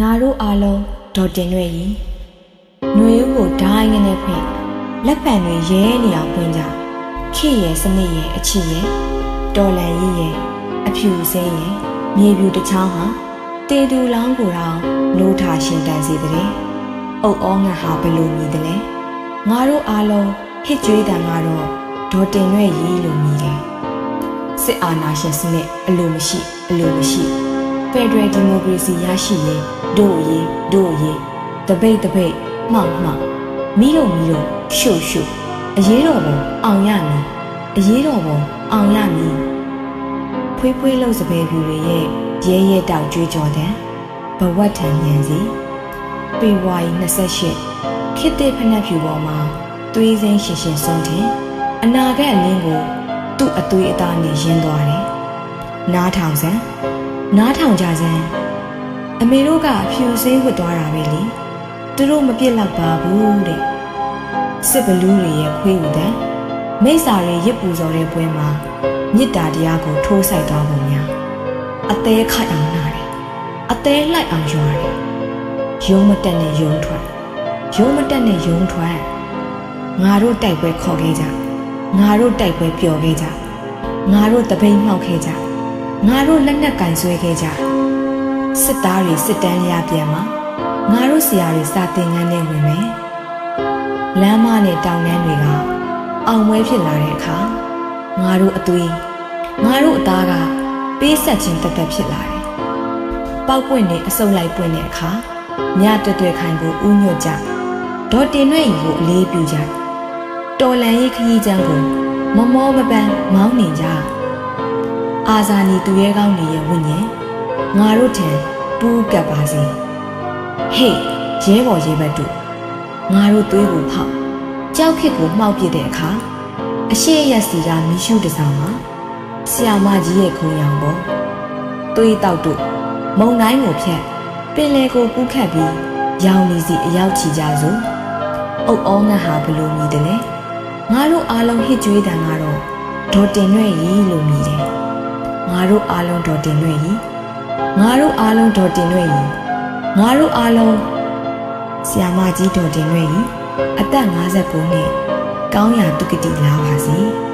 ငါတို့အားလုံးဒေါ်တင်ရွယ်ကြီးຫນွေဦးကိုဓာတ်ငနဲ့ဖွင့်လက်ဖံတွေရဲနေအောင်ဖွင့်ကြခေရဲ့စနစ်ရဲ့အချစ်ရဲ့တော်လန်ကြီးရဲ့အဖြူစင်းရဲ့မြေပြူတစ်ချောင်းဟာတေတူလောင်းကိုယ်တော်နိုးထားရှင်တန်စေတဲ့အုတ်ဩငါဟာဘယ်လိုမြည်တယ်လဲငါတို့အားလုံးဟစ်ကြွေးတန်ကတော့ဒေါ်တင်ရွယ်ကြီးလို့မြည်တယ်စစ်အာဏာရှင်စနစ်အလိုမရှိအလိုမရှိ ဖက်ဒရယ်ဒီမိုကရေစီရရှိရေးတို့အရေးတို့အရေးတပိတ်တပိတ်မှောက်မှောက်မိတို့မိတို့ရှုပ်ရှုပ်အရေးတော်ပုံအောင်ရမည်အရေးတော်ပုံအောင်ရမည်ဖွေးဖွေးလှုပ်စပယ်ဖြူတွေရဲ့ရဲရဲတောက်ကြွေးကြော်တဲ့ဘဝတ်ထံဉဏ်စီပေဝါရီ28ခေတ္တဖက်နှက်ဖြူပေါ်မှာသွေးစင်းရှင်ရှင်ဆုံးတဲ့အနာဂတ်အလင်းကို သူ့အသွေးအသားနဲ့ရင်းသွားတယ်နားထောင်စမ်း နားထောင်ကြစမ်းအမေတို့ကအဖြူစင်းဝတ်သွားတာပဲလေသူတို့မပြစ်လောက်ပါဘူးတဲ့စစ်ဘလူးတွေရဲ့ခွေးဟူတဲ့မိစ္ဆာတွေရစ်ပူစော်တဲ့ပွဲမှာမေတ္တာတရားကိုထိုးဆိုင်သွားပုံများအသေးခိုက်အောင်နာတယ်အသေးလိုက်အောင်ရွာတယ်ယုံမတက်နဲ့ယုံထွက်ယုံမတက်နဲ့ယုံထွက်ငါတို့တိုက်ပွဲခေါ်ခဲ့ကြငါတို့တိုက်ပွဲပျော်ခဲ့ကြငါတို့တပိန်မှောက်ခဲ့ကြ ငါတို့လက်နက်ကင်ဆွဲခဲ့ကြစစ်သားတွေစစ်တမ်းလျာပြန်မှာငါတို့ဆရာတွေစာသင်ခန်းထဲဝင်မယ်လမ်းမနဲ့တောင်တန်းတွေကအောင်ပွဲဖြစ်လာတဲ့အခါငါတို့အသွေးငါတို့အသားကပေးဆက်ခြင်းတက်တက်ဖြစ်လာတယ်ပောက်ပွင့်နဲ့အစုံလိုက်ပွင့်တဲ့အခါညတွတ်တွဲခိုင်ကိုဥညွတ်ကြဒေါ်တင်ရွက်ရီကိုအလေးပြုကြတော်လန်ရေးခရီးချမ်းကိုမမောမပန်းမောင်းနေကြ အာဇာနည်သူရဲကောင်းတွေရဲ့ဝိညာဉ်ငါတို့ထံပူးကပ်ပါစေဟေ့ရဲဘော်ရဲဘက်တို့ငါတို့သွေးကိုဖောက်ကြောက်ခစ်ကိုမှောက်ပစ်တဲ့အခါအရှိရက်စီကမီးရှုတဆောင်မှာဆရာမကြီးရဲ့ခုံရောင်ပေါ်သွေးတောက်တို့မုံတိုင်းကိုဖြတ်ပင်လေကိုကူးခတ်ပြီးရောင်နေစီအရောက်ချီကြစို့အုတ်အောငတ်ဟာဘလို့မြည်တယ်လဲငါတို့အားလုံးဟစ်ကြွေးတန်ကတော့ဒေါ်တင်ရွဲ့ရီလို့မြည်တယ် ငါတို့အားလုံးဒေါ်တင်ရွေ့ရီငါတို့အားလုံးဒေါ်တင်ရွေ့ရီငါတို့အားလုံးဆီယာမကြီးဒေါ်တင်ရွေ့ရီအသက်59နှစ်ကောင်းရာတုကတိလာပါစေ။